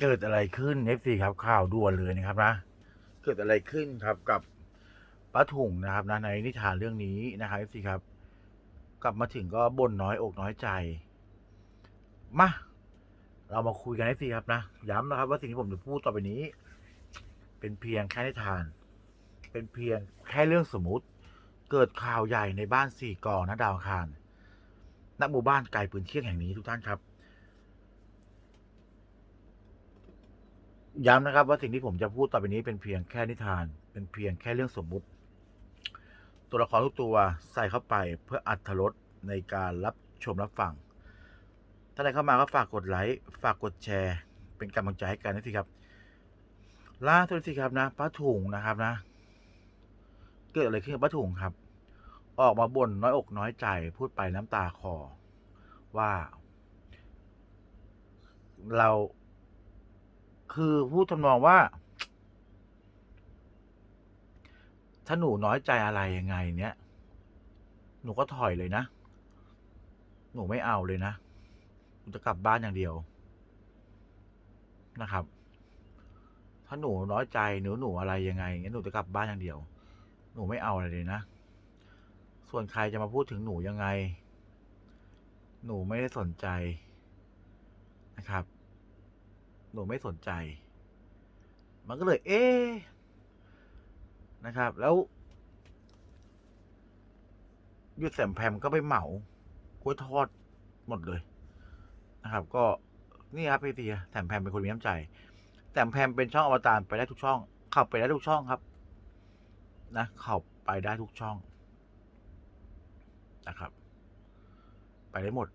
เกิดอะไรขึ้น FC ครับข่าวด่วนเลยนะครับนะ เกิดอะไรขึ้นครับกับป้าถุงนะครับนะในนิทานเรื่องนี้นะครับ FC ครับ กลับมาถึงก็บ่นน้อยอกน้อยใจ มา เรามาคุยกัน FC ครับนะ ย้ำนะครับ ว่าสิ่งที่ผมจะพูดต่อไปนี้ เป็นเพียงแค่นิทาน เป็นเพียงแค่เรื่องสมมุติ เกิดข่าวใหญ่ในบ้านสี่กอนะดาวคารณหมู่บ้านไกลปืนเที่ยงแห่งนี้ทุกท่านครับ ย้ำนะครับว่าสิ่งที่ผมจะพูดต่อไปนี้เป็นเพียงแค่นิทาน เป็นเพียงแค่เรื่องสมมุติ ตัวละครทุกตัวใส่เข้าไปเพื่ออัธรสในการรับชมรับฟัง ถ้าใครเข้ามาก็ฝากกดไลค์ฝากกดแชร์ เป็นกำลังใจให้กันนะสิครับ ล่าสุดสิครับนะป้าถุงนะครับนะ เกิดอะไรขึ้นกับป้าถุงครับ ออกมาบ่นน้อยอกน้อยใจพูดไปน้ำตาคอว่า เรา คือพูดทำนองว่า ถ้าหนูน้อยใจอะไรยังไง เนี้ยหนูก็ถอยเลยนะ หนูไม่เอาเลยนะหนูจะกลับบ้านอย่างเดียวนะครับ ถ้าหนูน้อยใจหนูหนูอะไรยังไงงั้นหนูจะกลับบ้านอย่างเดียว หนูไม่เอาอะไรเลยนะ ส่วนใครจะมาพูดถึงหนูยังไง หนูไม่ได้สนใจนะครับ หนูไม่สนใจ มันก็เลย เอ๊นะครับ แล้วยุดแสมแพมก็ไปเหมากล้วยทอดหมดเลยนะครับ ก็นี่ครับพี่เตียแสมแพมเป็นคนมีน้ำใจแสมแพมเป็นช่องอวตารไปได้ทุกช่องเข้าไปได้ทุกช่องครับ นะเข้าไปได้ทุกช่องนะครับ ไปได้หมด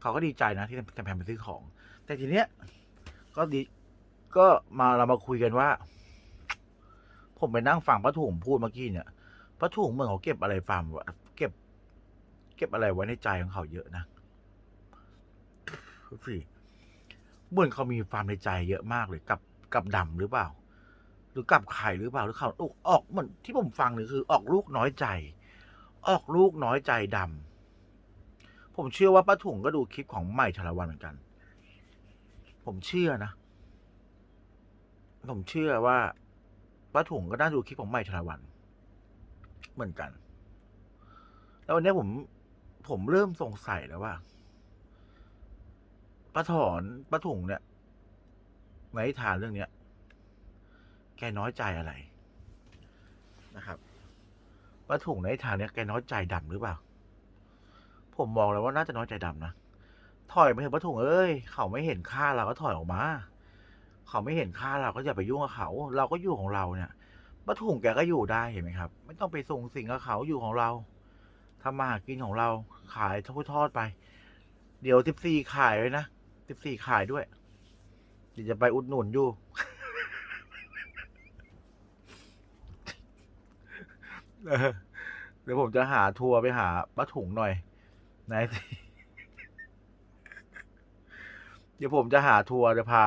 เขาก็ดีใจนะที่แซมแพมไปซื้อของ แต่ทีเนี้ย ก็ดีก็มาเรามาคุยกันว่า ผมไปนั่งฟังป้าถุงพูดเมื่อกี้เนี่ยป้าถุงเมื่อเขาเก็บอะไรฟาร์มวะเก็บ เก็บอะไรไว้ในใจของเขาเยอะนะดูสิเหมือนเขามีฟามในใจเยอะมากเลยกับกับดำหรือเปล่า หรือกับไข่หรือเปล่าหรือเขาออกออกเหมือนที่ผมฟังเนี่ยคือ ออกลูกน้อยใจ ออกลูกน้อยใจดำผมเชื่อว่าป้าถุงก็ดูคลิปของใหม่ชลวันเหมือนกัน ผมเชื่อนะ ผมเชื่อว่าป้าถุงก็น่าดูคลิปของใหม่ชลวัน เหมือนกัน แล้ววันนี้ผม ผมเริ่มสงสัยแล้วว่าป้าถอนป้าถุงเนี่ยในนิทานเรื่องเนี้ย แกน้อยใจอะไรนะครับป้าถุงในนิทานเนี้ยแกน้อยใจดำหรือเปล่า ผมมองแล้วว่าน่าจะน้อยใจดำนะ ถอยไปเถอะป้าถุงเอ้ย เขาไม่เห็นค่าเราก็ถอยออกมา เขาไม่เห็นค่าเราก็อย่าไปยุ่งกับเขา เราก็อยู่ของเราเนี่ยป้าถุงแกก็อยู่ได้เห็นไหมครับ ไม่ต้องไปส่งสิ่งกับเขาอยู่ของเราทำมาหากินของเรา ขายทอดทอดไป เดี๋ยวสิบสี่ขายเลยนะสิบสี่ขายด้วยเดี๋ยวจะไปอุดหนุนอยู่ เดี๋ยวผมจะหาทัวร์ไปหาป้าถุงหน่อยนายสิ เดี๋ยวผมจะหาทัวร์จะพา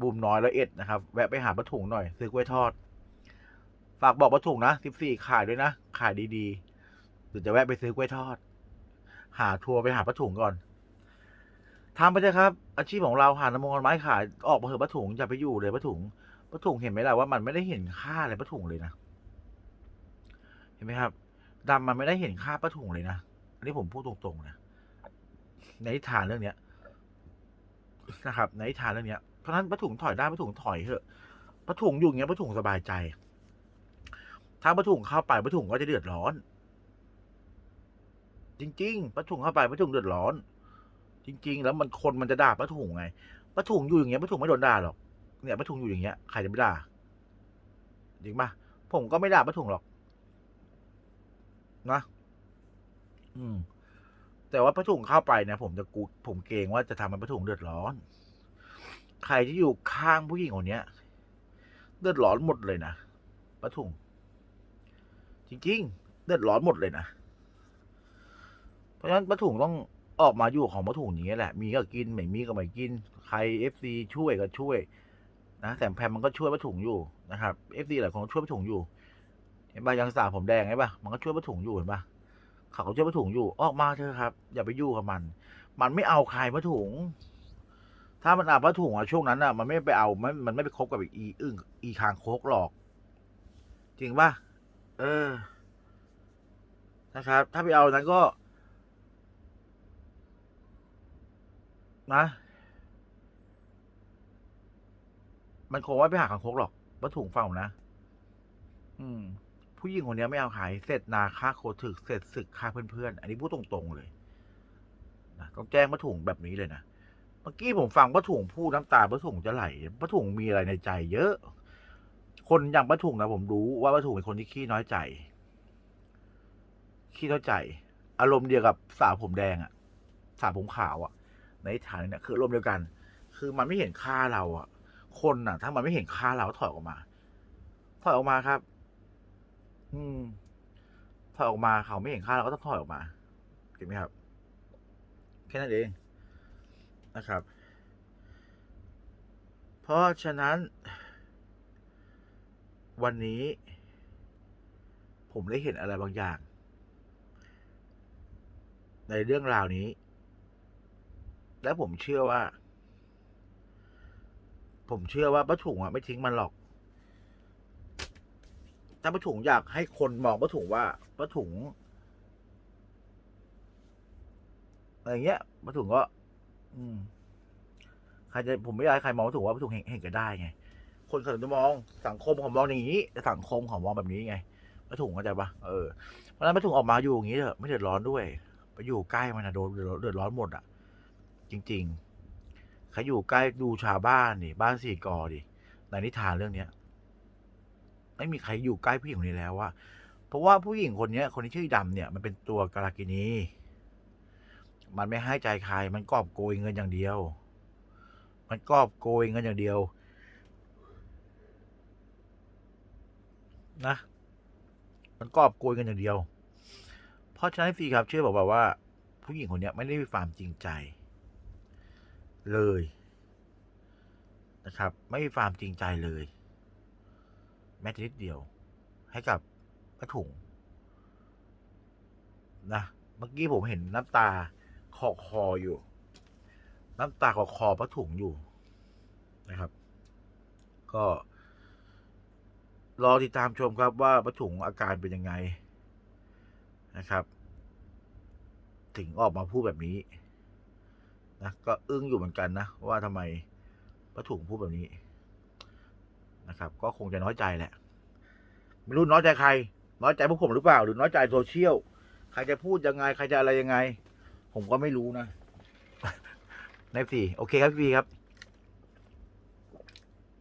บูมน้อยและเอ็ดนะครับ แวะไปหาป้าถุงหน่อย ซื้อกล้วยทอด ฝากบอกป้าถุงนะสิบสี่ขายด้วยนะ ขายดีๆเดี๋ยวจะแวะไปซื้อกล้วยทอด หาทัวร์ไปหาป้าถุงก่อนทำไปเถอะครับ อาชีพของเราหาน้ำมันไม้ขายออกมาเถอะป้าถุงอย่าไปอยู่เลยป้าถุงป้าถุงเห็นไหมล่ะว่ามันไม่ได้เห็นค่าอะไรป้าถุงเลยนะเห็นไหมครับดำมันไม่ได้เห็นค่าป้าถุงเลยนะอันนี้ผมพูดตรงๆนะในนิทานเรื่องเนี้ย นะครับ ในนิทานเรื่องเนี้ยเพราะฉะนั้นป้าถุงถอยได้ป้าถุงถอยเถอะป้าถุงอยู่อย่างเงี้ยป้าถุงสบายใจ ถ้าป้าถุงเข้าไปป้าถุงก็จะเดือดร้อน จริง ๆป้าถุงเข้าไปป้าถุงเดือดร้อน จริง ๆ แล้วมันคนมันจะด่าป้าถุงไงป้าถุงอยู่อย่างเงี้ยป้าถุงไม่โดนด่าหรอกเนี่ยป้าถุงอยู่อย่างเงี้ยใครจะไม่ด่าจริงปะผมก็ไม่ด่าป้าถุงหรอก นะ อืม แต่ว่าป้าถุงเข้าไปเนี่ยผมจะกูผมเกรงว่าจะทำให้ป้าถุงเดือดร้อน ใครที่อยู่ข้างผู้หญิงคนเนี้ย เดือดร้อนหมดเลยนะป้าถุง จริงๆ เดือดร้อนหมดเลยนะ เพราะฉะนั้นป้าถุงต้องออกมาอยู่ของป้าถุงอย่างเงี้ยแหละ มีก็กินไม่มีก็ไม่กิน ใครเอฟซีช่วยก็ช่วยนะแสมแพมมันก็ช่วยป้าถุงอยู่นะครับเอฟซีหลายคนช่วยป้าถุงอยู่เห็นป่ะยังสาผมแดงไงป่ะมันก็ช่วยป้าถุงอยู่เห็นป่ะ เขาก็ช่วยป้าถุงอยู่ออกมาเถอะครับ อย่าไปยุ่งกับมัน มันไม่เอาใครป้าถุง ถ้ามันเอาบผ้าถุงอะช่วงนั้นอะมันไม่ไปเอามันมันไม่ไปคบกับอีอึ้งอีคางโคกหรอก จริงป่ะเออ นะครับ ถ้าไปเอานั้นก็ นะ มันคงไม่ไปหาคางคกหรอกวัตถุงฟังผมนะ อืม ผู้หญิงคนนี้ไม่เอาขายเสร็จนาค่าโคถึกเสร็จศึกค่าเพื่อนๆ อันนี้พูดตรงๆเลยนะต้องแจ้งวัตถุงแบบนี้เลยนะ เมื่อกี้ผมฟังวัตถุงพูดน้ำตาวัตถุงจะไหลวัตถุงมีอะไรในใจเยอะ คนอย่างวัตถุงนะผมรู้ว่าวัตถุงเป็นคนที่ขี้น้อยใจ ขี้น้อยใจ อารมณ์เดียวกับสาวผมแดงอะสาวผมขาวอะในฐานเนี่ยคืออารมณ์เดียวกัน คือมันไม่เห็นค่าเราอะคนอะถ้ามันไม่เห็นค่าเราถอยออกมาถอยออกมาครับ อืมถอยออกมาเขาไม่เห็นค่าเราก็ต้องถอยออกมาเห็นไหมครับ แค่นั้นเองนะครับ เพราะฉะนั้น วันนี้ ผมได้เห็นอะไรบางอย่าง ในเรื่องราวนี้ และผมเชื่อว่า ผมเชื่อว่าป้าถุงอะไม่ทิ้งมันหรอก ถ้าป้าถุงอยากให้คนมองป้าถุงว่าป้าถุงอะไรเงี้ยป้าถุงก็ อืมใครจะผมไม่อยากให้ใครมองป้าถุงว่าป้าถุงเห็นเห็นกันได้ไง คนเขาจะมองสังคมของมองอย่างนี้แต่สังคมของมองแบบนี้ไงป้าถุงเข้าใจปะเออเพราะฉะนั้นป้าถุงออกมาอยู่อย่างนี้เถอะไม่เดือดร้อนด้วยไปอยู่ใกล้มันนะโดนเดือดร้อนเดือดร้อนหมดอะ จริง ๆใครอยู่ใกล้ดูชาวบ้านดิบ้านสี่กอดิในนิทานเรื่องเนี้ย ไม่มีใครอยู่ใกล้ผู้หญิงคนนี้แล้วว่าเพราะว่าผู้หญิงคนนี้คนที่ชื่อดำเนี่ยมันเป็นตัวกาลากินีมันไม่ให้ใจใคร มันกอบโกยเงินอย่างเดียว มันกอบโกยเงินอย่างเดียว นะ มันกอบโกยเงินอย่างเดียว เพราะฉะนั้นฟีครับ เชื่อบอกแบบว่า ผู้หญิงคนนี้ไม่ได้มีความจริงใจ เลยนะครับ ไม่มีความจริงใจเลย แม้แต่นิดเดียว ให้กับป้าถุงนะเมื่อกี้ผมเห็นน้ำตาขอคออยู่ น้ำตาขอคอป้าถุงอยู่นะครับ ก็รอติดตามชมครับว่าป้าถุงอาการเป็นยังไงนะครับ ถึงออกมาพูดแบบนี้นะก็อึ้งอยู่เหมือนกันนะว่าทำไมป้าถุงพูดแบบนี้ นะครับ ก็คงจะน้อยใจแหละไม่รู้น้อยใจใคร น้อยใจพวกผมหรือเปล่า หรือน้อยใจโซเชียลใครจะพูดยังไง ใครจะอะไรยังไง ผมก็ไม่รู้นะในสี่โอเคครับพี่ครับ